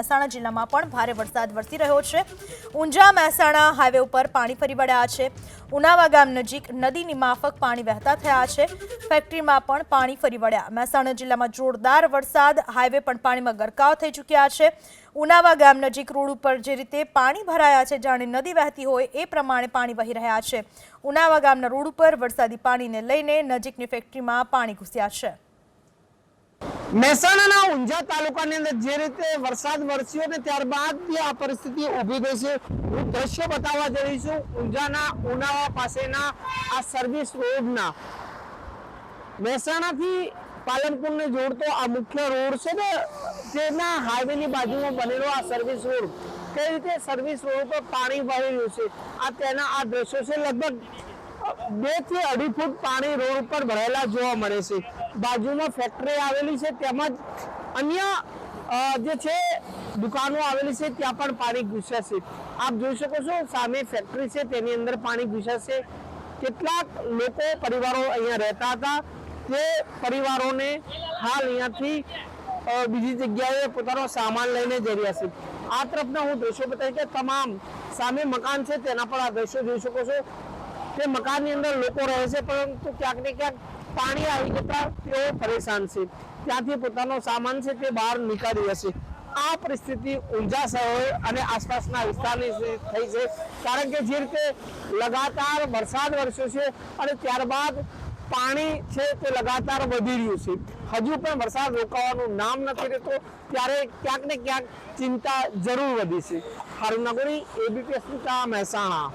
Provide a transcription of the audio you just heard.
મહેસાણા જિલ્લામાં પણ ભારે વરસાદ વરસી રહ્યો છે. ઊંઝા મહેસાણા હાઈવે ઉપર પાણી ફરી વળ્યા છે. ઉનાવા ગામ નજીક નદીની માફક પાણી વહેતા થયા છે. ફેક્ટરીમાં પણ પાણી ફરી વળ્યા. મહેસાણા જિલ્લામાં જોરદાર વરસાદ, હાઈવે પણ પાણીમાં ગરકાવ થઈ ચૂક્યા છે. ઉનાવા ગામ નજીક રોડ ઉપર જે રીતે પાણી ભરાયા છે, જાણે નદી વહેતી હોય એ પ્રમાણે પાણી વહી રહ્યા છે. ઉનાવા ગામના રોડ ઉપર વરસાદી પાણીને લઈને નજીકની ફેક્ટરીમાં પાણી ઘૂસ્યા છે. મહેસાણાના ઊંઝા તાલુકાની અંદર જે રીતે વરસાદ વરસ્યો ને ત્યારબાદ આ પરિસ્થિતિ ઊભી થઈ છે, હું દ્રશ્ય બતાવવા જઈ છું ઊંઝાના ઉનાવા પાસેના આ સર્વિસ રોડના મહેસાણાથી પાલનપુરને જોડતો આ મુખ્ય રોડ છે ને, તેના હાઈવેની બાજુમાં બનેલો આ સર્વિસ રોડ કઈ રીતે સર્વિસ રોડ પર પાણી વહી રહ્યું છે? આ તેના આ દ્રશ્યો છે લગભગ બેથી અઢી ફૂટ પાણી રોડ ઉપર ભરાયેલા જોવા મળે છે. બાજુમાં ફેક્ટરી આવેલી છે, તેમજ અન્ય જે છે, દુકાનો આવેલી છે, ત્યાં પણ પાણી ઘૂસ્યા આપ જોઈ શકો છો, સામે ફેક્ટરી છે, તેની અંદર પાણી ઘૂસ્યા કેટલાક લોકો, પરિવારો અહીંયા રહેતા હતા. તે પરિવારોને હાલ અહીંયાથી બીજી જગ્યાએ પોતાનો સામાન લઈને જઈ રહ્યા છે. આ તરફના હું દ્રશ્યો બતાવી કે તમામ સામે મકાન છે, તેના પર આ દ્રશ્યો જોઈ શકો છો. તે મકાનની અંદર લોકો રહે છે, પરંતુ ક્યાંક ને ક્યાંક પાણી આવી જતા તેઓ પરેશાન છે. ત્યાંથી પોતાનો સામાન છે તે બહાર નીકાળી હશે આ પરિસ્થિતિ ઊંઝા શહેર અને આસપાસના વિસ્તારની થઈ છે. કારણ કે જે રીતે લગાતાર વરસાદ વરસ્યો છે અને ત્યારબાદ પાણી છે તે લગાતાર વધી રહ્યું છે. હજુ પણ વરસાદ રોકાવાનું નામ નથી રહેતો, ત્યારે ક્યાંક ને ક્યાંક ચિંતા જરૂર વધી છે. હારું નગરી એબીપી અસ્મિતા મહેસાણા.